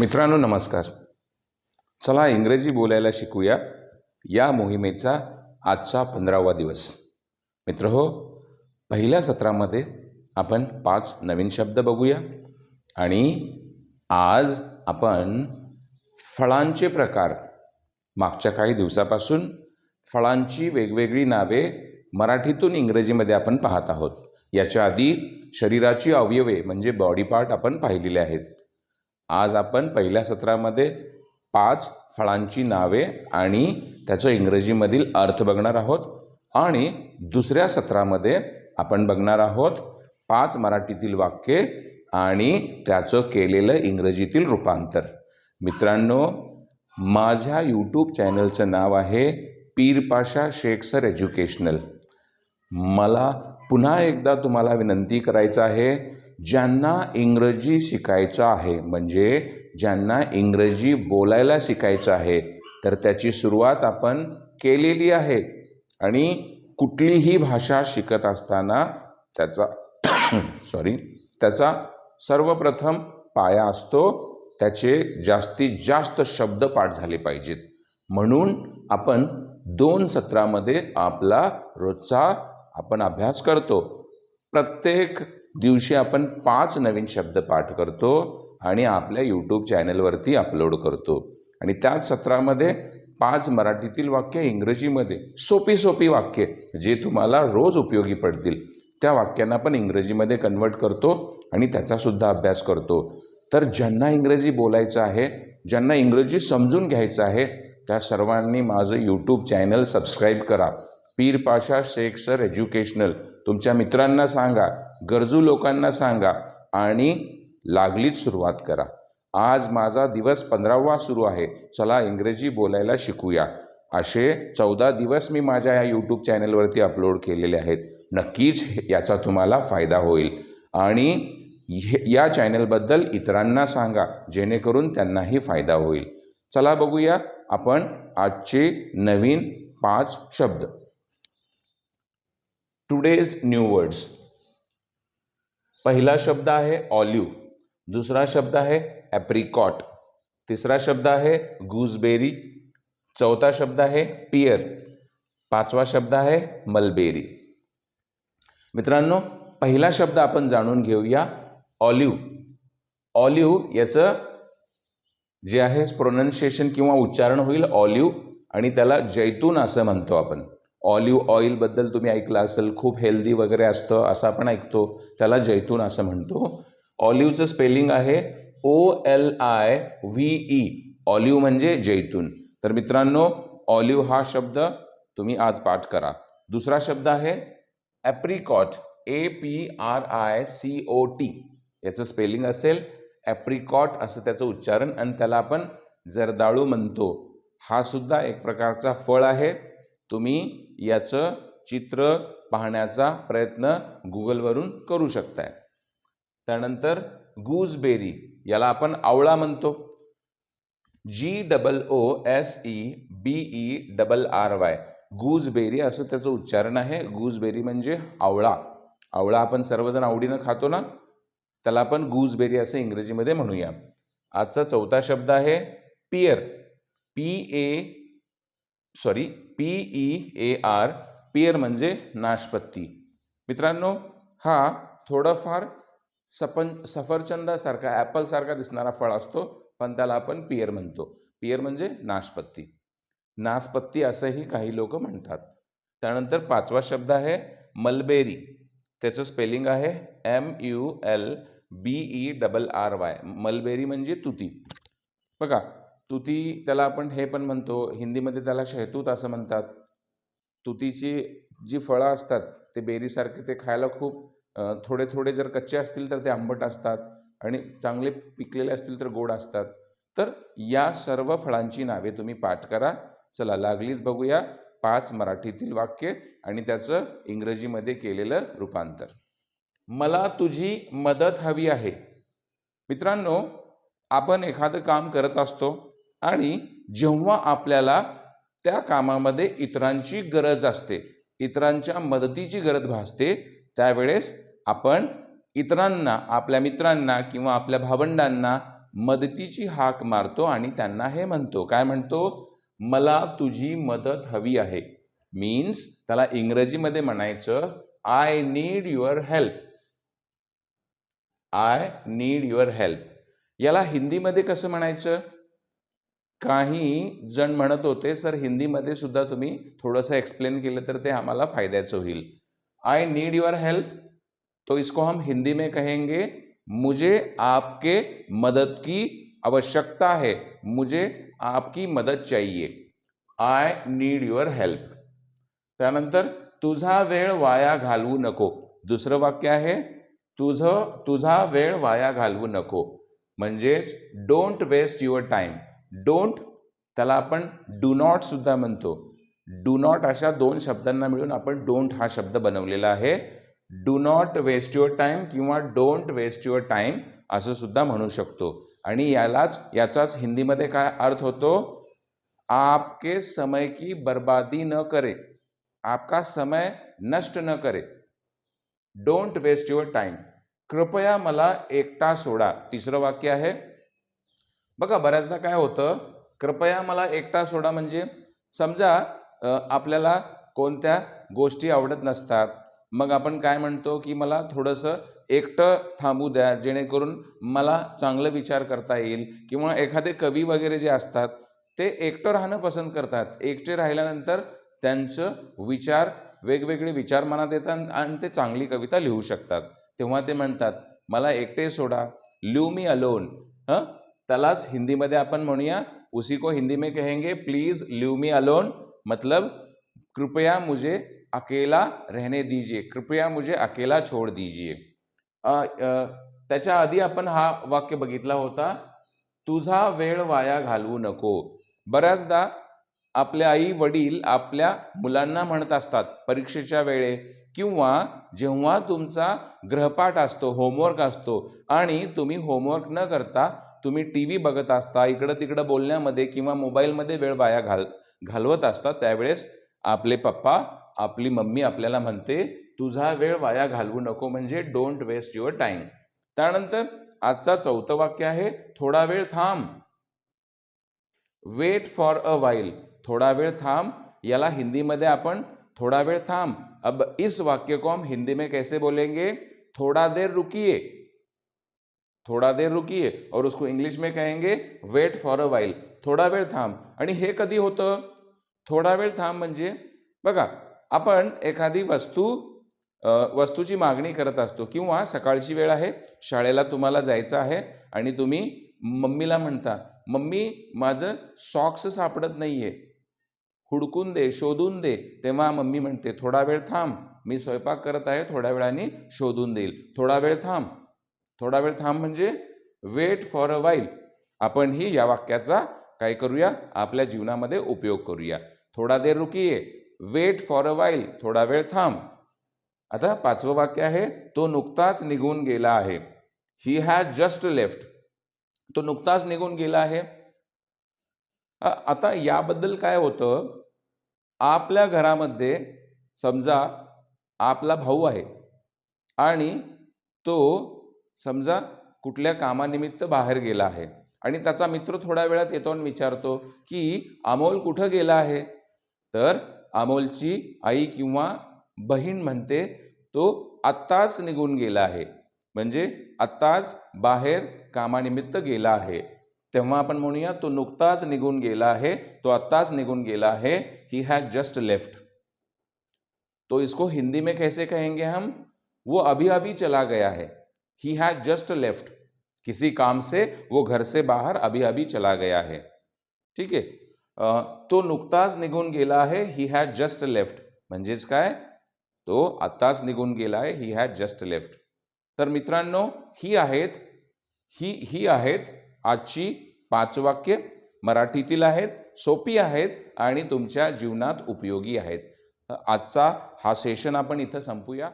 मित्रांनो नमस्कार. चला इंग्रजी बोलायला शिकूया या मोहिमेचा आजचा पंधरावा दिवस. मित्र हो पहिल्या सत्रामध्ये आपण पाच नवीन शब्द बघूया आणि आज आपण फळांचे प्रकार. मागच्या काही दिवसापासून फळांची वेगवेगळी नावे मराठीतून इंग्रजीमध्ये आपण पाहत आहोत. याच्या आधी शरीराची अवयवे म्हणजे बॉडी पार्ट आपण पाहिलेले आहेत. आज आपण पहिल्या सत्रामध्ये पाच फळांची नावे आणि त्याचं इंग्रजीमधील अर्थ बघणार आहोत. आणि दुसऱ्या सत्रामध्ये आपण बघणार आहोत पाच मराठीतील वाक्ये आणि त्याचं केलेलं इंग्रजीतील रूपांतर. मित्रांनो माझ्या यूट्यूब चॅनलचं नाव आहे पीरपाशा शेख सर एज्युकेशनल. मला पुन्हा एकदा तुम्हाला विनंती करायचं आहे ज्यांना इंग्रजी शिकायचं आहे म्हणजे ज्यांना इंग्रजी बोलायला शिकायचं आहे तर त्याची सुरुवात आपण केलेली आहे. आणि कुठलीही भाषा शिकत असताना त्याचा सॉरी त्याचा सर्वप्रथम पाया असतो त्याचे जास्तीत जास्त शब्द पाठ झाले पाहिजेत. म्हणून आपण दोन सत्रामध्ये आपला रोजचा आपण अभ्यास करतो. प्रत्येक दिवशी आपण पाच नवीन शब्द पाठ करतो आणि आपल्या यूट्यूब चॅनलवरती अपलोड करतो. आणि त्याच सत्रामध्ये पाच मराठीतील वाक्य इंग्रजीमध्ये सोपी सोपी वाक्य जे तुम्हाला रोज उपयोगी पडतील त्या वाक्यांना पण इंग्रजीमध्ये कन्वर्ट करतो आणि त्याचासुद्धा अभ्यास करतो. तर ज्यांना इंग्रजी बोलायचं आहे ज्यांना इंग्रजी समजून घ्यायचं आहे त्या सर्वांनी माझं यूट्यूब चॅनल सबस्क्राईब करा. पीरपाशा शेख सर एज्युकेशनल तुमच्या मित्रांना सांगा गरजू लोकांना सांगा आणि लागलीच सुरुवात करा. आज माझा दिवस पंधरावा सुरू आहे. चला इंग्रजी बोलायला शिकूया. असे चौदा दिवस मी माझ्या या यूट्यूब चॅनलवरती अपलोड केलेले आहेत. नक्कीच याचा तुम्हाला फायदा होईल. आणि हे- या चॅनलबद्दल इतरांना सांगा जेणेकरून त्यांनाही फायदा होईल. चला बघूया आपण आजचे नवीन पाच शब्द. टुडेज न्यू वर्ड्स पहिला शब्द आहे ऑलिव्ह दुसरा शब्द आहे ॲप्रिकॉट. तिसरा शब्द आहे गूजबेरी चौथा शब्द आहे पियर. पाचवा शब्द आहे मलबेरी. मित्रांनो पहिला शब्द आपण जाणून घेऊया ऑलिव्ह ऑलिव्ह याचं जे आहे प्रोनन्शिएशन किंवा उच्चारण होईल ऑलिव्ह आणि त्याला जैतून असं म्हणतो आपण. ऑलिव्ह ऑइलबद्दल तुम्ही ऐकलं असेल खूप हेल्दी वगैरे असतं असं आपण ऐकतो त्याला जैतून असं म्हणतो. ऑलिव्हचं स्पेलिंग आहे O L I V E olive म्हणजे जैतून. तर मित्रांनो ऑलिव्ह हा शब्द तुम्ही आज पाठ करा. दुसरा शब्द आहे apricot A P R I C O T याचं स्पेलिंग असेल ॲप्रिकॉट असं त्याचं उच्चारण आणि त्याला आपण जर्दाळू म्हणतो. हा सुद्धा एक प्रकारचा फळ आहे. तुम्ही याचं चित्र पाहण्याचा प्रयत्न गुगलवरून करू शकताय. त्यानंतर गूजबेरी याला आपण आवळा म्हणतो. G double O S E B E double R Y gooseberry असं त्याचं उच्चारण आहे. गूजबेरी म्हणजे आवळा. आवळा आपण सर्वजण आवडीनं खातो ना? त्याला आपण गूजबेरी असं इंग्रजीमध्ये म्हणूया. आजचा चौथा शब्द आहे pear. P A sorry P E A R pear म्हणजे नाशपत्ती. मित्रांनो हा थोडंफार सपन सफरचंदासारखा ॲपलसारखा दिसणारा फळ असतो पण त्याला आपण पियर म्हणतो. पियर म्हणजे नाशपत्ती. नासपत्ती असंही काही लोक म्हणतात. त्यानंतर पाचवा शब्द आहे मलबेरी त्याचं स्पेलिंग आहे M U L B E double R Y mulberry म्हणजे तुती. बघा तुती त्याला आपण हे पण म्हणतो हिंदीमध्ये त्याला शहतूत असं म्हणतात. तुतीची जी फळं असतात ते बेरीसारखे ते खायला खूप थोडे थोडे जर कच्चे असतील तर ते आंबट असतात आणि चांगले पिकलेले असतील तर गोड असतात. तर या सर्व फळांची नावे तुम्ही पाठ करा. चला लागलीच बघूया पाच मराठीतील वाक्य आणि त्याचं इंग्रजीमध्ये केलेलं रूपांतर. मला तुझी मदत हवी आहे. मित्रांनो आपण एखादं काम करत असतो आणि जेव्हा आपल्याला त्या कामामध्ये इतरांची गरज असते इतरांच्या मदतीची गरज भासते त्यावेळेस आपण इतरांना आपल्या मित्रांना किंवा आपल्या भावंडांना मदतीची हाक मारतो आणि त्यांना हे म्हणतो. काय म्हणतो? मला तुझी मदत हवी आहे. मीन्स त्याला इंग्रजीमध्ये म्हणायचं I need your help I need your help याला हिंदीमध्ये कसं म्हणायचं? काही जण म्हणत होते सर हिंदीमध्ये सुद्धा तुम्ही थोडंसं एक्सप्लेन केलं तर ते आम्हाला फायद्याचं होईल. आई नीड युअर हेल्प तो इसको हम हिंदी में कहेंगे मुझे आपके मदद की आवश्यकता है मुझे आपकी मदत चाहिए। आय नीड युअर हेल्प त्यानंतर तुझा वेळ वाया घालवू नको. दुसरं वाक्य आहे तुझं तुझा वेळ वाया घालवू नको. म्हणजेच don't waste your time don't त्याला आपण डू नॉट सुद्धा म्हणतो. डू नॉट अशा दोन शब्दांना मिळून आपण डोंट हा शब्द बनवलेला आहे. Do not waste your time किंवा डोंट वेस्ट युअर टाईम असं सुद्धा म्हणू शकतो. आणि यालाच याचाच हिंदीमध्ये काय अर्थ होतो? आपके समय की बर्बादी न करे. आपका समय नष्ट न करे. डोंट वेस्ट युअर टाईम कृपया मला एकटा सोडा. तिसरं वाक्य आहे. बघा बऱ्याचदा काय होतं कृपया मला एकटा सोडा म्हणजे समजा आपल्याला कोणत्या गोष्टी आवडत नसतात मग आपण काय म्हणतो की मला थोडंसं एकटं थांबू द्या जेणेकरून मला चांगलं विचार करता येईल किंवा एखादे कवी वगैरे जे असतात ते एकटं राहणं पसंत करतात. एकटे राहिल्यानंतर त्यांचं विचार वेगवेगळे विचार मनात येतात आणि ते चांगली कविता लिहू शकतात. तेव्हा ते म्हणतात मला एकटे सोडा लिव मी अलोन. हं? त्यालाच हिंदीमध्ये आपण म्हणूया उसी को हिंदी में कहेंगे प्लीज लिव मी अलोन मतलब कृपया मुझे अकेला रहने दीजिए कृपया मुझे अकेला छोड़ दीजिए. त्याच्या आधी आपण हा वाक्य बघितला होता तुझा वेळ वाया घालवू नको. बऱ्याचदा आपले आई वडील आपल्या मुलांना म्हणत असतात परीक्षेच्या वेळे किंवा जेव्हा तुमचा ग्रहपाठ असतो होमवर्क असतो आणि तुम्ही होमवर्क न करता तुम्ही टी व्ही बघत असता इकडं तिकडं बोलण्यामध्ये किंवा मोबाईलमध्ये वेळ वाया घाल घालवत असता त्यावेळेस आपले पप्पा आपली मम्मी आपल्याला म्हणते तुझा वेळ वाया घालवू नको म्हणजे डोंट वेस्ट युअर टाईम त्यानंतर आजचा चौथं वाक्य आहे थोडा वेळ थांब. वेट फॉर अ वाईल थोडा वेळ थांब. याला हिंदीमध्ये आपण थोड़ा वेळ थांब. अब इस वाक्य को हम हिंदी में कैसे बोलेंगे? थोड़ा देर रुकिए. थोड़ा देर रुकिए और उसको इंग्लिश में कहेंगे वेट फॉर अ वाईल थोडा वेळ थांब. आणि हे कधी होतं? थोडा वेळ थांब म्हणजे बघा आपण एखादी वस्तू वस्तूची मागणी करत असतो किंवा सकाळची वेळ आहे शाळेला तुम्हाला जायचं आहे आणि तुम्ही मम्मीला म्हणता मम्मी माझं सॉक्स सापडत नाही आहे हुडकून दे शोधून दे. तेव्हा मम्मी म्हणते थोडा वेळ थांब. मी स्वयंपाक करत आहे थोड्या वेळाने शोधून देईल. थोडा वेळ थांब. थोडा वेळ थांब म्हणजे वेट फॉर अ वाईल. आपण ही या वाक्याचा काय करूया? आपल्या जीवनामध्ये उपयोग करूया. थोडा देर रुकीये. Wait for a while. थोडा वेळ थांब. आता पाचवं वाक्य आहे तो नुकताच निघून गेला आहे. ही हॅज जस्ट लेफ्ट तो नुकताच निघून गेला आहे. आता याबद्दल काय होतं? आपल्या घरामध्ये समजा आपला भाऊ आहे आणि तो समजा कुठल्या कामानिमित्त बाहेर गेला आहे. आणि त्याचा मित्र थोड्या वेळात येतो आणि विचारतो की अमोल कुठं गेला आहे? तर अमोलची आई किंवा बहीण म्हणते तो आत्ताच निघून गेला आहे. म्हणजे आत्ताच बाहेर कामानिमित्त गेला आहे. तेव्हा आपण म्हणूया तो नुकताच निघून गेला आहे. तो आत्ताच निघून गेला आहे. ही हॅज जस्ट लेफ्ट तो इसको हिंदी में कैसे कहेंगे हम? वो अभी अभी चला गया है. ही हैज जस्ट लेफ्ट किसी काम से वो घर से बाहर अभी अभी चला गया है। ठीक आहे तो नुकताच निघून गेला आहे ही हॅड जस्ट लेफ्ट म्हणजेच काय? तो आत्ताच निघून गेला आहे ही हॅड जस्ट लेफ्ट तर मित्रांनो ही आहेत ही ही आहेत आजची पाच वाक्य. मराठीतील आहेत सोपी आहेत आणि तुमच्या जीवनात उपयोगी आहेत. आजचा हा सेशन आपण इथं संपूया.